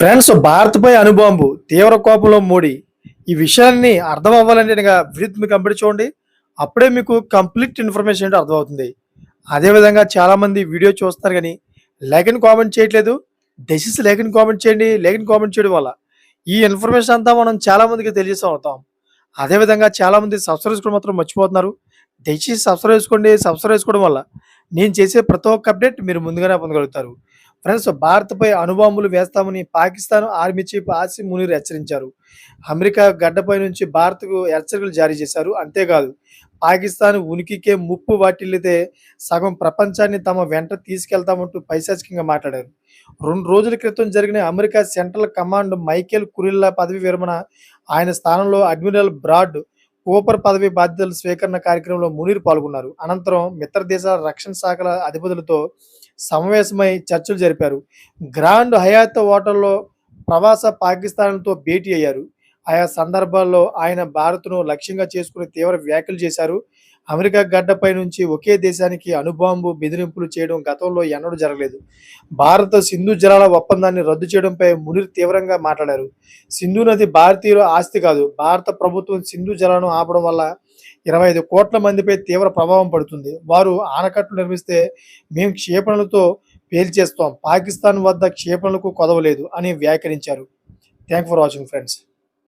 Friends భారత్పై అనుబాంబు తీవ్ర కోపంలో మోడీ. ఈ విషయాన్ని అర్థం అవ్వాలంటే విద్యుత్ విత్ మీకు కంప్లీట్ చూడండి. అప్పుడే మీకు కంప్లీట్ ఇన్ఫర్మేషన్ ఏంటో అర్థమవుతుంది. అదేవిధంగా చాలామంది వీడియో చూస్తారు కానీ లేఖని కామెంట్ చేయట్లేదు. డెసిస్ లేఖని కామెంట్ చేయండి. లేఖని కామెంట్ చేయడం వల్ల ఈ ఇన్ఫర్మేషన్ అంతా మనం చాలామందికి తెలియజేస్తూ అవుతాం అదేవిధంగా చాలామంది సబ్స్క్రైబ్ చేసుకోవడం మాత్రం మర్చిపోతున్నారు. దయచేసి సబ్స్క్రైబ్ చేసుకోండి. సబ్స్క్రైబ్ చేసుకోవడం వల్ల నేను చేసే ప్రతి ఒక్క అప్డేట్ మీరు ముందుగానే పొందగలుగుతారు. ఫ్రెండ్స్ భారత్పై అణుబాంబులు వేస్తామని పాకిస్తాన్ ఆర్మీ చీఫ్ ఆసిమ్ మునీర్ హెచ్చరించారు. అమెరికా గడ్డపై నుంచి భారత్కు హెచ్చరికలు జారీ చేశారు. అంతేకాదు పాకిస్తాన్ ఉనికికే ముప్పు వాటిల్లితే సగం ప్రపంచాన్ని తమ వెంట తీసుకెళ్తామంటూ పైశాచికంగా మాట్లాడారు. రెండు రోజుల క్రితం జరిగిన America central command Michael Kurilla పదవి విరమణ ఆయన స్థానంలో అడ్మిరల్ బ్రాడ్ ఓపర్ పదవి బాధ్యతల స్వీకరణ కార్యక్రమంలో మునీర్ పాల్గొన్నారు. అనంతరం మిత్ర దేశాల రక్షణ శాఖల అధిపతులతో సమావేశమై చర్చలు జరిపారు. గ్రాండ్ హయాత్ హోటల్లో ప్రవాస పాకిస్తాన్తో భేటీ అయ్యారు. ఆయా సందర్భాల్లో ఆయన భారత్ను లక్ష్యంగా చేసుకుని తీవ్ర వ్యాఖ్యలు చేశారు. అమెరికా గడ్డపై నుంచి ఒకే దేశానికి అణుబాంబు బెదిరింపులు చేయడం గతంలో ఎన్నడూ జరగలేదు. భారత సింధు జలాల ఒప్పందాన్ని రద్దు చేయడంపై మునిర్ తీవ్రంగా మాట్లాడారు. సింధు నది భారతీయుల ఆస్తి కాదు. భారత ప్రభుత్వం సింధు జలాలను ఆపడం వల్ల ఇరవై ఐదు కోట్ల మందిపై తీవ్ర ప్రభావం పడుతుంది. వారు ఆనకట్లు నిర్మిస్తే మేము క్షేపణలతో పేల్చేస్తాం. పాకిస్తాన్ వద్ద క్షేపణలకు కొదవలేదు అని వ్యాఖ్యానించారు. Thank for watching friends